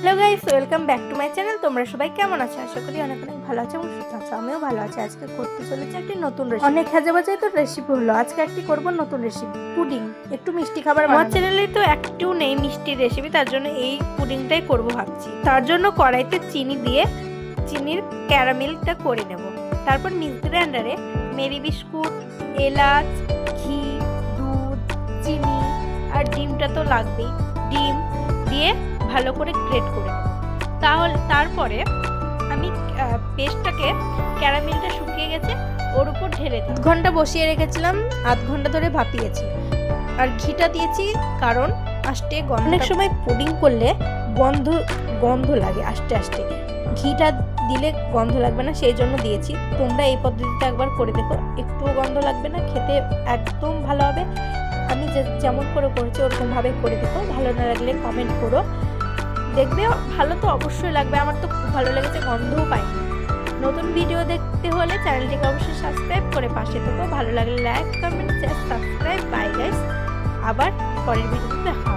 Hello guys welcome back to my channel. তোমরা সবাই কেমন আছো? আশা করি অনেক অনেক ভালো আছো এবং সুস্থ আছো। আমিও ভালো আছি। আজকে করতে চলেছি একটি নতুন রেসিপি অনেক হাজে বাজাই তো রেসিপি হলো। আজকে একটি করব নতুন রেসিপি পুডিং একটু মিষ্টি খাবার আমার চ্যানেলে তো একটু নেই মিষ্টির রেসিপি তার জন্য এই পুডিংটাই করব ভাবছি। তার জন্য কড়াইতে চিনি দিয়ে চিনির ক্যারামেলটা করে নেব। তারপর মিক্সি গ্রাইন্ডারে মেরি বিস্কুট এলাচ ঘি দুধ চিনি আর ডিমটা তো লাগবেই। ডিম দিয়ে ভালো করে গ্রেট করে নেব। তাহলে তারপরে আমি পেস্টটাকে ক্যারামেলটা শুকিয়ে গেছে ওর উপর ঢেলে দিই আধ ঘণ্টা বসিয়ে রেখেছিলাম আধ ঘণ্টা ধরে ভাপিয়েছি। আর ঘিটা দিয়েছি কারণ আস্তে গন্ধ অনেক সময় পুডিং করলে গন্ধ গন্ধ লাগে আস্তে আস্তে ঘিটা দিলে গন্ধ লাগবে না সেই জন্য দিয়েছি। তোমরা এই পদ্ধতিতে একবার করে দেখো একটুও গন্ধ লাগবে না খেতে একদম ভালো হবে। আমি যেমন করে করেছি ওরকমভাবে করে দেখো। ভালো না লাগলে কমেন্ট করো। দেখবে, ভালো তো অবশ্যই লাগবে। আমার তো খুব ভালো লেগেছে, গন্ধও পাইনি নতুন ভিডিও দেখতে হলে চ্যানেলটিকে অবশ্যই সাবস্ক্রাইব করে পাশে থেকেও ভালো লাগলে like comment subscribe bye guys আবার পরের ভিডিওতে দেখা